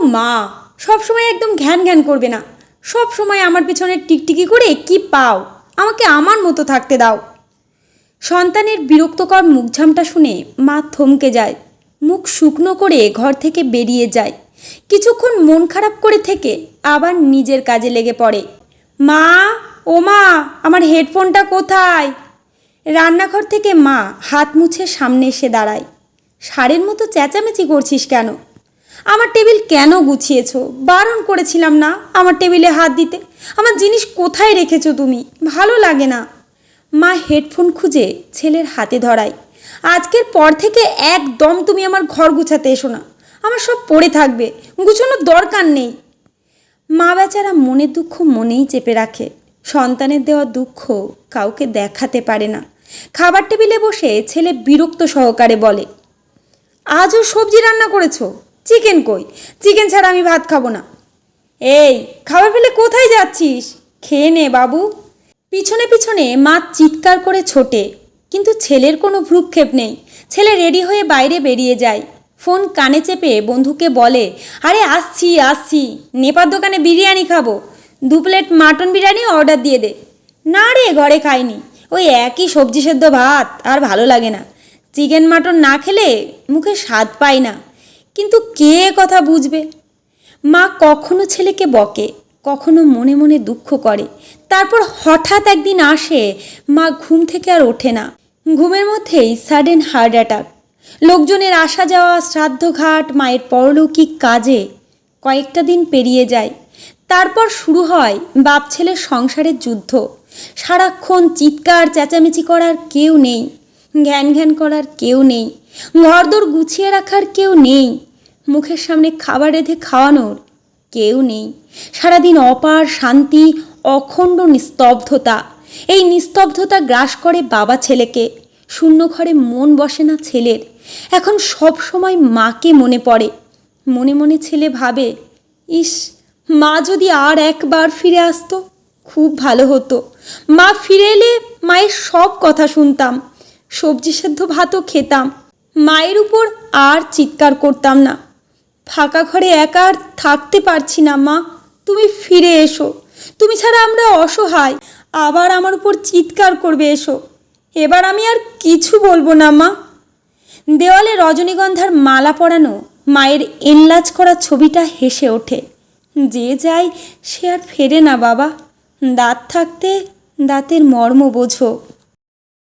মা সব সময় একদম ঘ্যান ঘ্যান করবে না। সব সময় আমার পিছনে টিকটিকি করে কি পাও, আমাকে আমার মতো থাকতে দাও। সন্তানের বিরক্তকর মুখঝামটা শুনে মা থমকে যায়। মুখ শুকনো করে ঘর থেকে বেরিয়ে যায়। কিছুক্ষণ মন খারাপ করে থেকে আবার নিজের কাজে লেগে পড়ে। মা, ও মা, আমার হেডফোনটা কোথায়? রান্নাঘর থেকে মা হাত মুছে সামনে এসে দাঁড়ায়। সারের মতো চেঁচামেচি করছিস কেন? আমার টেবিল কেন গুছিয়েছো? বারণ করেছিলাম না আমার টেবিলে হাত দিতে? আমার জিনিস কোথায় রেখেছো তুমি? ভালো লাগে না। মা হেডফোন খুঁজে ছেলের হাতে ধরায়। আজকের পর থেকে একদম তুমি আমার ঘর গুছাতে এসো না। আমার সব পড়ে থাকবে। গুছানোর দরকার নেই। মা বেচারা মনের দুঃখ মনেই চেপে রাখে। সন্তানের দেওয়া দুঃখ কাউকে দেখাতে পারে না। খাবার টেবিলে বসে ছেলে বিরক্ত সহকারে বলে, আজও সবজি রান্না করেছ? চিকেন কই? চিকেন ছাড়া আমি ভাত খাব না। এই, খাবার ফেলে কোথায় যাচ্ছিস? খেয়ে নে, বাবু। পিছনে পিছনে মা চিৎকার করে ছোটে, কিন্তু ছেলের কোনো ভ্রুক্ষেপ নেই। ছেলে রেডি হয়ে বাইরে বেরিয়ে যায়। ফোন কানে চেপে বন্ধুকে বলে, আরে আসছি আসছি। নেপার দোকানে বিরিয়ানি খাব। দু প্লেট মাটন বিরিয়ানি অর্ডার দিয়ে দে। না রে, ঘরে খাইনি। ওই একই সবজি সেদ্ধ ভাত, আর ভালো লাগে না। চিকেন মাটন না খেলে মুখে স্বাদ পায় না। কিন্তু কে কথা বুঝবে? মা কখনো ছেলেকে বকে, কখনো মনে মনে দুঃখ করে। তারপর হঠাৎ একদিন আসে, মা ঘুম থেকে আর ওঠে না। ঘুমের মধ্যেই সাডেন হার্ট অ্যাটাক লোকজনের আসা যাওয়া শ্রাদ্ধঘাট মায়ের পরলৌকিক কাজে কয়েকটা দিন পেরিয়ে যায়। তারপর শুরু হয় বাপ ছেলের সংসারের যুদ্ধ। সারাক্ষণ চিৎকার, চেঁচামেচি করার কেউ নেই। ঘ্যান ঘ্যান করার কেউ নেই। ঘরদোর গুছিয়ে রাখার কেউ নেই। মুখের সামনে খাবার রেঁধে খাওয়ানোর কেউ নেই। সারাদিন অপার শান্তি, অখণ্ড নিস্তব্ধতা। এই নিস্তব্ধতা গ্রাস করে বাবা ছেলেকে। শূন্য ঘরে মন বসে না ছেলের। এখন সব সময় মাকে মনে পড়ে। মনে মনে ছেলে ভাবে, ইস, মা যদি আর একবার ফিরে আসতো, খুব ভালো হতো। মা ফিরে এলে মায়ের সব কথা শুনতাম। সবজি সেদ্ধ ভাতও খেতাম। মায়ের উপর আর চিৎকার করতাম না। ফাঁকা ঘরে একা আর থাকতে পারছি না, মা। তুমি ফিরে এসো। তুমি ছাড়া আমরা অসহায়। আবার আমার উপর চিৎকার করবে, এসো। এবার আমি আর কিছু বলব না, মা। দেওয়ালে রজনীগন্ধার মালা পরানো মায়ের এনলাজ করা ছবিটা হেসে ওঠে। যে যায় সে আর ফেরে না, বাবা। দাঁত থাকতে দাঁতের মর্ম বোঝো।